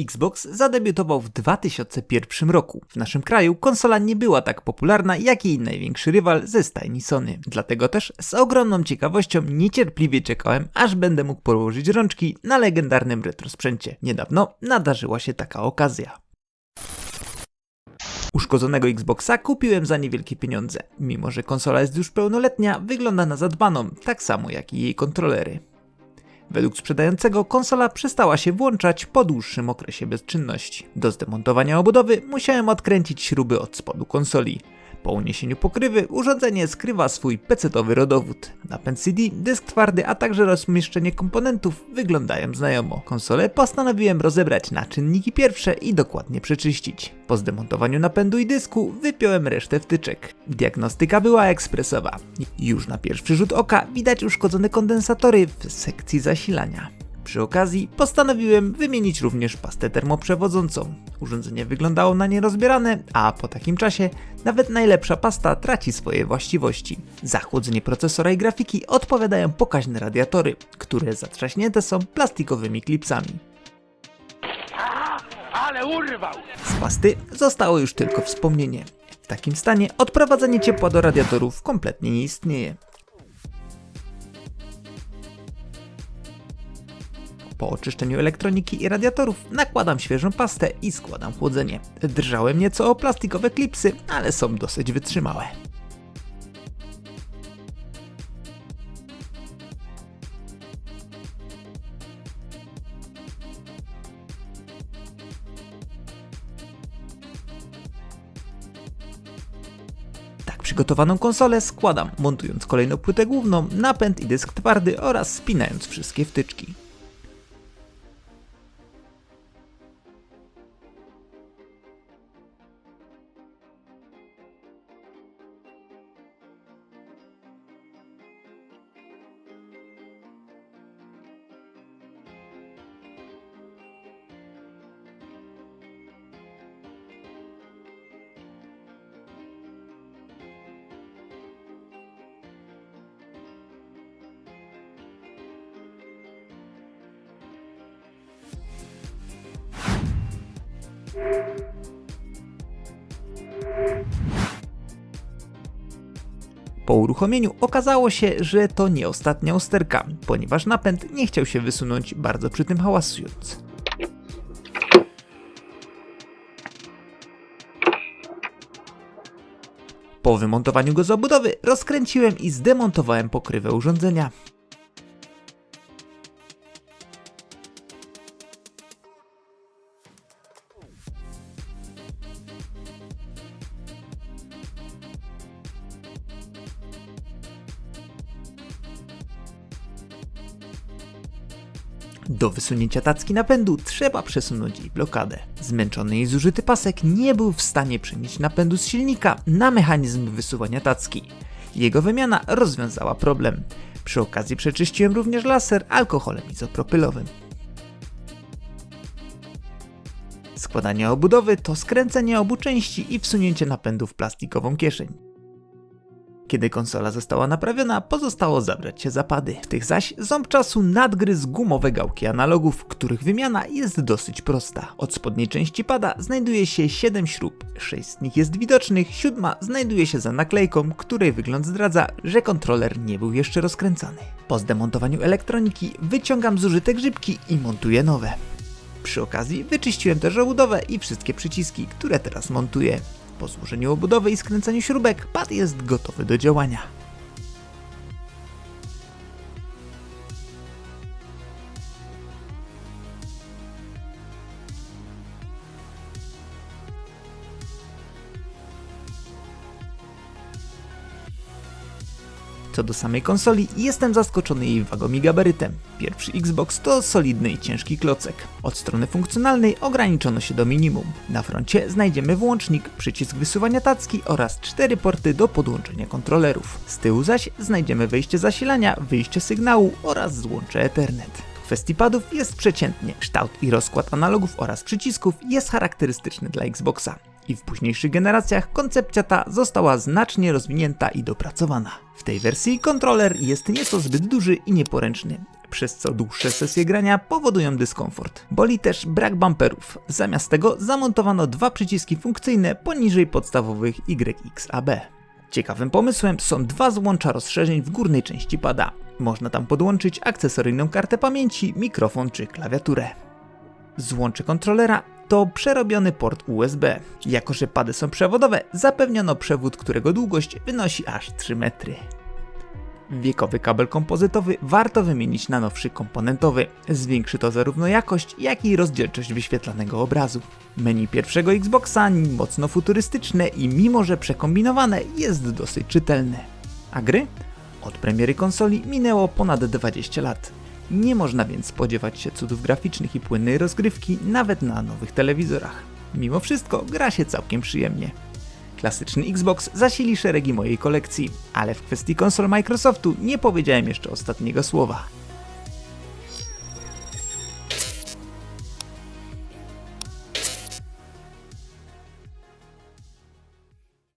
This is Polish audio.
Xbox zadebiutował w 2001 roku. W naszym kraju konsola nie była tak popularna jak jej największy rywal ze stajni Sony. Dlatego też z ogromną ciekawością niecierpliwie czekałem, aż będę mógł położyć rączki na legendarnym retrosprzęcie. Niedawno nadarzyła się taka okazja. Uszkodzonego Xboxa kupiłem za niewielkie pieniądze. Mimo, że konsola jest już pełnoletnia, wygląda na zadbaną, tak samo jak i jej kontrolery. Według sprzedającego konsola przestała się włączać po dłuższym okresie bezczynności. Do zdemontowania obudowy musiałem odkręcić śruby od spodu konsoli. Po uniesieniu pokrywy urządzenie skrywa swój pecetowy rodowód. Napęd CD, dysk twardy, a także rozmieszczenie komponentów wyglądają znajomo. Konsolę postanowiłem rozebrać na czynniki pierwsze i dokładnie przeczyścić. Po zdemontowaniu napędu i dysku wypiąłem resztę wtyczek. Diagnostyka była ekspresowa. Już na pierwszy rzut oka widać uszkodzone kondensatory w sekcji zasilania. Przy okazji postanowiłem wymienić również pastę termoprzewodzącą. Urządzenie wyglądało na nierozbierane, a po takim czasie nawet najlepsza pasta traci swoje właściwości. Za chłodzenie procesora i grafiki odpowiadają pokaźne radiatory, które zatrzaśnięte są plastikowymi klipsami. Ale urwał! Z pasty zostało już tylko wspomnienie. W takim stanie odprowadzanie ciepła do radiatorów kompletnie nie istnieje. Po oczyszczeniu elektroniki i radiatorów nakładam świeżą pastę i składam chłodzenie. Drżałem nieco o plastikowe klipsy, ale są dosyć wytrzymałe. Tak przygotowaną konsolę składam, montując kolejną płytę główną, napęd i dysk twardy oraz spinając wszystkie wtyczki. Po uruchomieniu okazało się, że to nie ostatnia usterka, ponieważ napęd nie chciał się wysunąć, bardzo przy tym hałasując. Po wymontowaniu go z obudowy rozkręciłem i zdemontowałem pokrywę urządzenia. Do wysunięcia tacki napędu trzeba przesunąć jej blokadę. Zmęczony i zużyty pasek nie był w stanie przenieść napędu z silnika na mechanizm wysuwania tacki. Jego wymiana rozwiązała problem. Przy okazji przeczyściłem również laser alkoholem izopropylowym. Składanie obudowy to skręcenie obu części i wsunięcie napędu w plastikową kieszeń. Kiedy konsola została naprawiona, pozostało zabrać się zapady. W tych zaś ząb czasu nadgryzł gumowe gałki analogów, których wymiana jest dosyć prosta. Od spodniej części pada znajduje się 7 śrub, 6 z nich jest widocznych, siódma znajduje się za naklejką, której wygląd zdradza, że kontroler nie był jeszcze rozkręcany. Po zdemontowaniu elektroniki wyciągam zużyte grzybki i montuję nowe. Przy okazji wyczyściłem też obudowę i wszystkie przyciski, które teraz montuję. Po złożeniu obudowy i skręceniu śrubek, pad jest gotowy do działania. Co do samej konsoli, jestem zaskoczony jej wagą i gabarytem. Pierwszy Xbox to solidny i ciężki klocek. Od strony funkcjonalnej ograniczono się do minimum. Na froncie znajdziemy włącznik, przycisk wysuwania tacki oraz cztery porty do podłączenia kontrolerów. Z tyłu zaś znajdziemy wejście zasilania, wyjście sygnału oraz złącze Ethernet. Kwestii padów jest przeciętnie. Kształt i rozkład analogów oraz przycisków jest charakterystyczny dla Xboxa i w późniejszych generacjach koncepcja ta została znacznie rozwinięta i dopracowana. W tej wersji kontroler jest nieco zbyt duży i nieporęczny. przez co dłuższe sesje grania powodują dyskomfort. Boli też brak bumperów. Zamiast tego zamontowano dwa przyciski funkcyjne poniżej podstawowych YXAB. Ciekawym pomysłem są dwa złącza rozszerzeń w górnej części pada. Można tam podłączyć akcesoryjną kartę pamięci, mikrofon czy klawiaturę. Złącze kontrolera to przerobiony port USB. Jako, że pady są przewodowe, zapewniono przewód, którego długość wynosi aż 3 metry. Wiekowy kabel kompozytowy warto wymienić na nowszy komponentowy. Zwiększy to zarówno jakość, jak i rozdzielczość wyświetlanego obrazu. Menu pierwszego Xboxa mocno futurystyczne i mimo że przekombinowane jest dosyć czytelne. A gry? Od premiery konsoli minęło ponad 20 lat. Nie można więc spodziewać się cudów graficznych i płynnej rozgrywki nawet na nowych telewizorach. Mimo wszystko gra się całkiem przyjemnie. Klasyczny Xbox zasili szeregi mojej kolekcji, ale w kwestii konsol Microsoftu nie powiedziałem jeszcze ostatniego słowa.